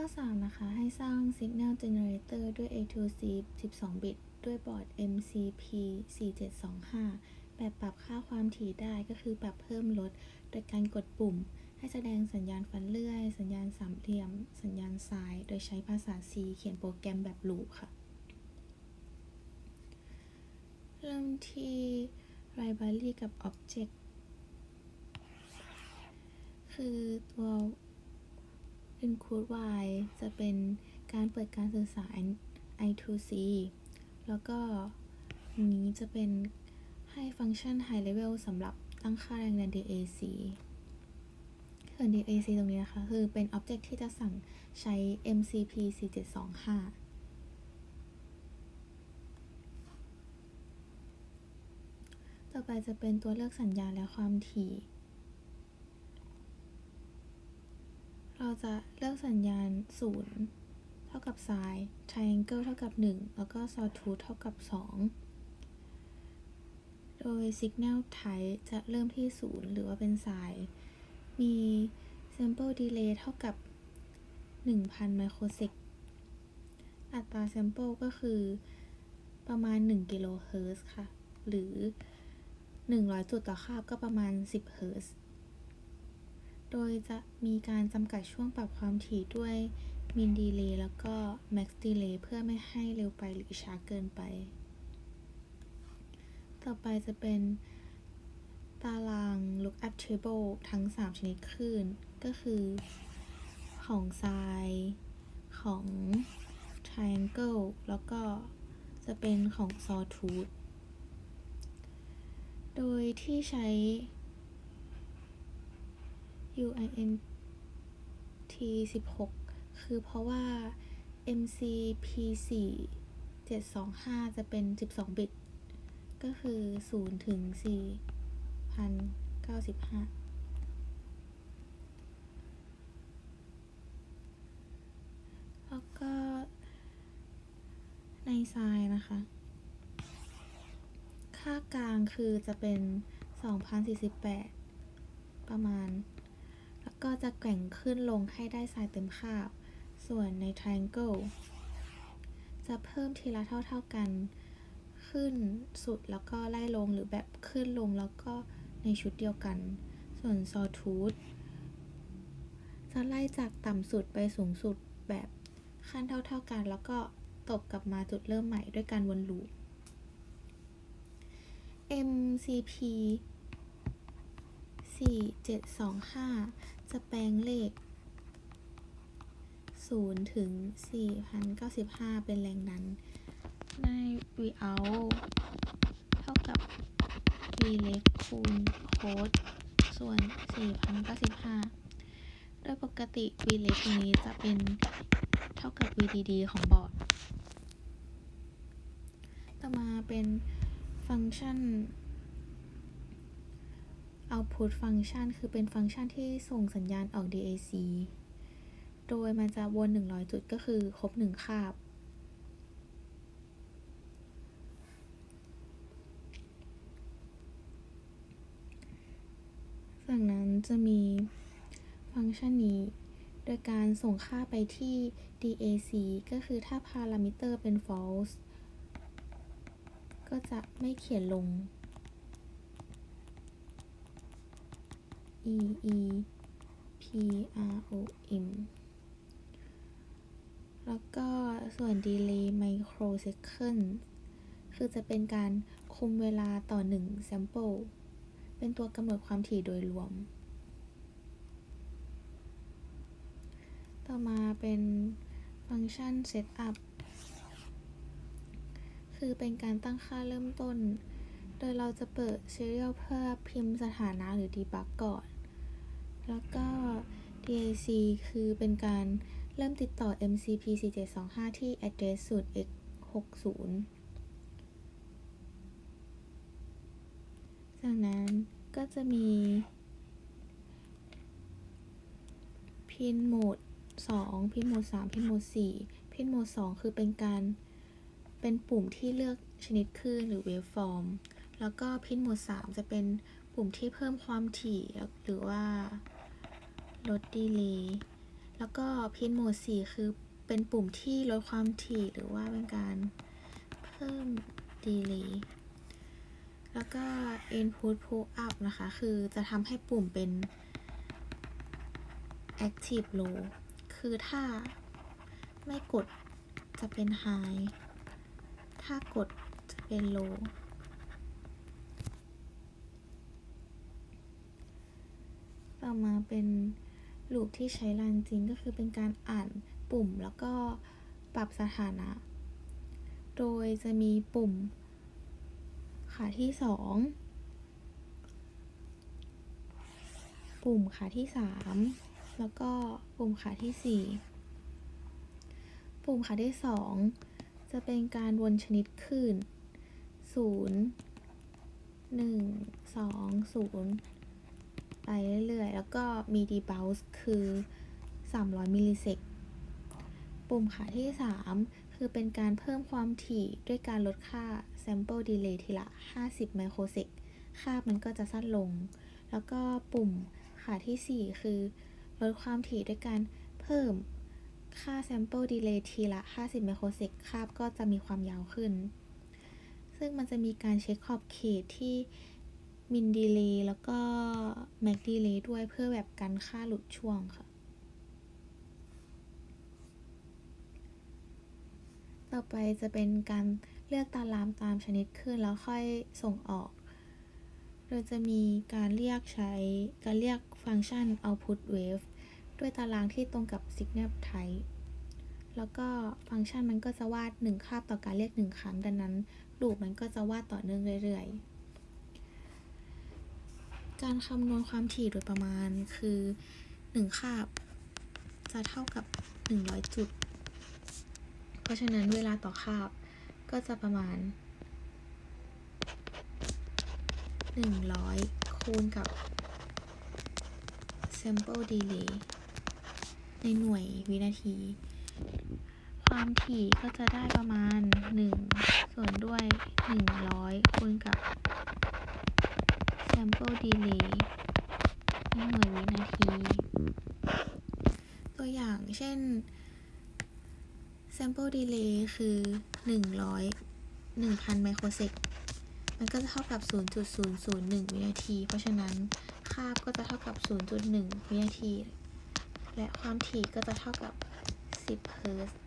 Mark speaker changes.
Speaker 1: ข้อ 3 นะคะ ให้สร้าง Signal Generator ด้วย A2C 12 บิต ด้วยบอร์ด MCP 4725 แบบปรับค่าความถี่ได้ก็คือปรับเพิ่มลด โดยการกดปุ่ม ให้แสดงสัญญาณฟันเลื่อย สัญญาณสามเหลี่ยม สัญญาณสาย โดยใช้ภาษา C เขียนโปรแกรมแบบลูปค่ะ เริ่มที่ Library กับ Object คือตัว include y จะเป็นการเปิดการสื่อสาร I2C แล้วก็นนี้จะเป็นให้ฟังก์ชัน high level สำหรับตั้งค่าแรงดัน DAC ส่วน DAC ตรงนี้นะคะ คือเป็น object ที่จะสั่งใช้ MCP 4725ต่อไปจะเป็นตัวเลือกสัญญาณและความถี่ เราจะเลือกสัญญาณ 0 เท่ากับ sine triangle เท่ากับ 1 แล้วก็ sawtooth เท่ากับ 2 โดย signal type จะเริ่มที่ 0 หรือว่าเป็น sine มี sample delay เท่ากับ 1,000 microsec อัตรา sample ก็คือประมาณ 1 กิโลเฮิรตซ์ค่ะ หรือ 100 จุดต่อคาบก็ประมาณ 10 เฮิรตซ์ โดยจะมีการจำกัดช่วงปรับความถี่ด้วย min delay แล้วก็ max delay เพื่อไม่ให้เร็วไปหรือช้าเกินไป ต่อไปจะเป็นตาราง lookup table ทั้ง 3 ชนิดคลื่น ก็คือของ sine ของ triangle แล้วก็จะเป็นของ sawtooth โดยที่ใช้ UINT 16 คือเพราะว่า MCP4 725 จะเป็น 12 บิต ก็คือ 0 ถึง 4,095แล้วก็ในไซน์นะคะ ค่ากลางคือจะเป็น 2,048 ประมาณ ก็จะแกว่งขึ้นลงให้ได้ไซน์เต็มคาบ ส่วนใน triangle จะเพิ่มทีละเท่า ๆกัน ขึ้นสุดแล้วก็ไล่ลงหรือแบบขึ้นลงแล้วก็ในชุดเดียวกัน ส่วน sawtooth จะไล่จากต่ำสุดไปสูงสุดแบบขั้นเท่าๆกัน แล้วก็ตบกลับมาจุดเริ่มใหม่ด้วยการวนลูป MCP 4725 จะแปลงเลข 0 ถึง 4,095 เป็นแรงดัน ได้ Vout เท่ากับ V เล็กคูณโค้ดส่วน 4,095 โดยปกติ V เล็กตรงนี้จะเป็นเท่ากับ VDD ของบอร์ด ต่อมาเป็นฟังก์ชัน output ฟังก์ชันคือเป็นฟังก์ชันที่ส่งสัญญาณออก DAC โดยมันจะวน 100 จุดก็คือครบ 1 คาบ จากนั้นจะมีฟังก์ชันนี้ โดยการส่งค่าไปที่ DAC ก็คือถ้าพารามิเตอร์เป็น false ก็จะไม่เขียนลง e e p r o m แล้วก็ส่วน delay microsecond คือจะเป็นการคุมเวลาต่อ 1 sample เป็นตัวกำหนดความถี่โดยรวม ต่อมาเป็นฟังก์ชัน setup คือเป็นการตั้งค่าเริ่มต้น โดยเราจะเปิด serial เพื่อพิมพ์สถานะหรือ debug ก่อน แล้วก็ DAC คือเป็นการเริ่มติดต่อ MCP 4725 ที่ address 0 x 60จากนั้นก็จะมีพินโหมด2พินโหมด3พินโหมด4พินโหมด2คือเป็นการเป็นปุ่มที่เลือกชนิดคลื่นหรือ waveform แล้วก็พินโหมด3จะเป็นปุ่มที่เพิ่มความถี่หรือว่า ลด delay แล้วก็พินโหมด 4 คือเป็นปุ่มที่ลดความถี่หรือว่าเป็นการเพิ่มดีเลย์แล้วก็ input pull up นะคะ คือจะทำให้ปุ่มเป็น active low คือถ้าไม่กดจะเป็น high ถ้ากดจะเป็น low ต่อมาเป็น ลูปที่ใช้รันจริงก็คือเป็นการอ่านปุ่มแล้วก็ปรับสถานะ โดยจะมีปุ่มขาที่สองปุ่มขาที่สามแล้วก็ปุ่มขาที่สี่ปุ่มขาที่สองจะเป็นการวนชนิดคืนศูนย์หนึ่งสองศูนย์ ไปเรื่อยๆ แล้วก็มี debounce คือ 300 มิลลิเซกปุ่มขาที่ 3 คือเป็นการเพิ่มความถี่ด้วยการลดค่า sample delay ทีละ 50 ไมโครเซกค่ามันก็จะสั้นลง แล้วก็ปุ่มขาที่ 4 คือ ลดความถี่ด้วยการเพิ่มค่า sample delay ทีละ 50 ไมโครเซกคาบก็จะมีความยาวขึ้น ซึ่งมันจะมีการเช็คขอบเขตที่ มินดีเลย์แล้วก็แม็กดีเลย์ด้วยเพื่อแบบกันค่าหลุดช่วงค่ะ ต่อไปจะเป็นการเลือกตารางตามชนิดขึ้นแล้วค่อยส่งออก โดยจะมีการเรียกใช้การเรียกฟังก์ชัน output wave ด้วยตารางที่ตรงกับ signal type แล้วก็ฟังก์ชันมันก็จะวาด 1 คาบต่อการเรียก 1 ครั้ง ดังนั้นลูปมันก็จะวาดต่อเนื่องเรื่อยๆ การคำนวณความถี่โดยประมาณคือ 1 คาบ จะเท่ากับ 100 จุด เพราะฉะนั้นเวลาต่อคาบก็จะประมาณ 100 คูณกับ sample delay ในหน่วยวินาที ความถี่ก็จะได้ประมาณ 1 ส่วนด้วย 100 คูณกับ sample delay ในหน่วยวินาที ตัวอย่างเช่น sample delay คือ 100 1,000 ไมโครเซกมันก็จะเท่ากับ 0.001 วินาที เพราะฉะนั้นคาบก็จะเท่ากับ 0.1 วินาที และความถี่ก็จะเท่ากับ 10 เฮิร์ตซ์